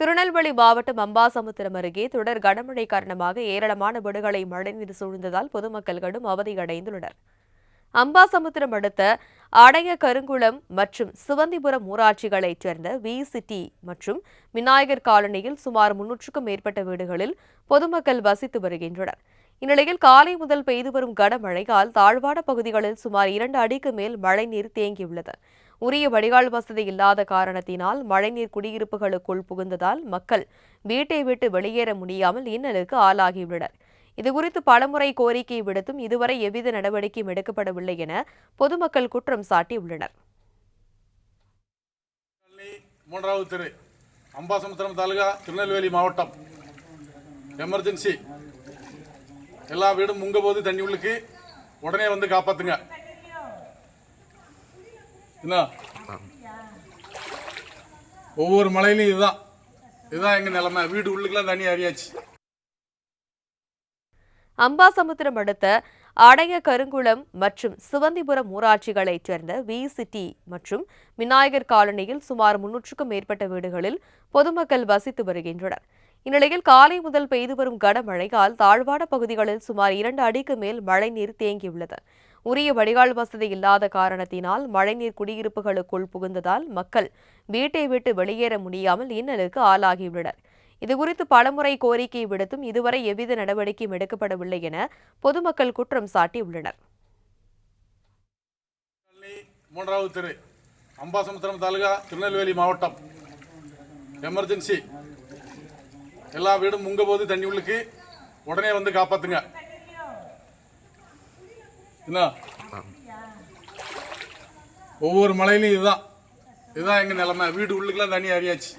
திருநெல்வேலி மாவட்டம் அம்பாசமுத்திரம் அருகே தொடர் கனமழை காரணமாக ஏராளமான வீடுகளை மழைநீர் சூழ்ந்ததால் பொதுமக்கள் கடும் அவதியடைந்துள்ளனர். அம்பாசமுத்திரம் அடுத்த அடைய கருங்குளம் மற்றும் சிவந்திபுரம் ஊராட்சிகளைச் சேர்ந்த வி சிட்டி மற்றும் விநாயகர் காலனியில் சுமார் முன்னூற்றுக்கும் மேற்பட்ட வீடுகளில் பொதுமக்கள் வசித்து வருகின்றனர். இந்நிலையில் காலை முதல் பெய்து வரும் கனமழையால் தாழ்வான பகுதிகளில் சுமார் இரண்டு அடிக்கு மேல் மழைநீர் தேங்கியுள்ளது. உரிய வடிகால் வசதி இல்லாத காரணத்தினால் மழைநீர் குடியிருப்புகளுக்குள் புகுந்ததால் மக்கள் வீட்டை விட்டு வெளியேற முடியாமல் இன்னலுக்கு ஆளாகியுள்ளனர். இதுகுறித்து பலமுறை கோரிக்கை விடுத்தும் இதுவரை எவ்வித நடவடிக்கையும் எடுக்கப்படவில்லை என பொதுமக்கள் குற்றம் சாட்டியுள்ளனர். மூன்றாவது தெரு அம்பாசமுத்திரம் தாலுகா திருநெல்வேலி மாவட்டம். எமர்ஜென்சி எல்லா வீடும் முங்க போது தண்ணி உள்ளுக்கு உடனே வந்து காப்பாத்துங்க. என்ன? ஒவ்வொரு மலையிலும் இதுதான். இதுதான் எங்க நிலைமை. வீடு உள்ளுக்கெல்லாம் தண்ணி அறியாச்சு அம்பாசமுத்திரம் அடுத்த அடைய கருங்குளம் மற்றும் சிவந்திபுரம் ஊராட்சிகளைச் சேர்ந்த வி சிட்டி மற்றும் விநாயகர் காலனியில் சுமார் முன்னூற்றுக்கும் மேற்பட்ட வீடுகளில் பொதுமக்கள் வசித்து வருகின்றனர். இந்நிலையில் காலை முதல் பெய்து வரும் கனமழையால் தாழ்வான பகுதிகளில் சுமார் இரண்டு அடிக்கு மேல் மழைநீர் தேங்கியுள்ளது. உரிய வடிகால் வசதி இல்லாத காரணத்தினால் மழைநீர் குடியிருப்புகளுக்குள் புகுந்ததால் மக்கள் வீட்டை விட்டு வெளியேற முடியாமல் இன்னலுக்கு ஆளாகியுள்ளனர். இதுகுறித்து பலமுறை கோரிக்கை விடுத்தும் இதுவரை எவ்வித நடவடிக்கையும் எடுக்கப்படவில்லை என பொதுமக்கள் குற்றம் சாட்டியுள்ளனர். மூன்றாவது தெரு அம்பாசமுத்திரம் தாலுகா திருநெல்வேலி மாவட்டம். எமர்ஜென்சி எல்லா வீடும் முங்க போது தண்ணி உள்ளுக்கு உடனே வந்து காப்பாத்துங்க. என்ன? ஒவ்வொரு மலையிலும் இதுதான். இதுதான் எங்கள் நிலமை. வீடு உள்ளுக்குலாம் தண்ணி அறியாச்சு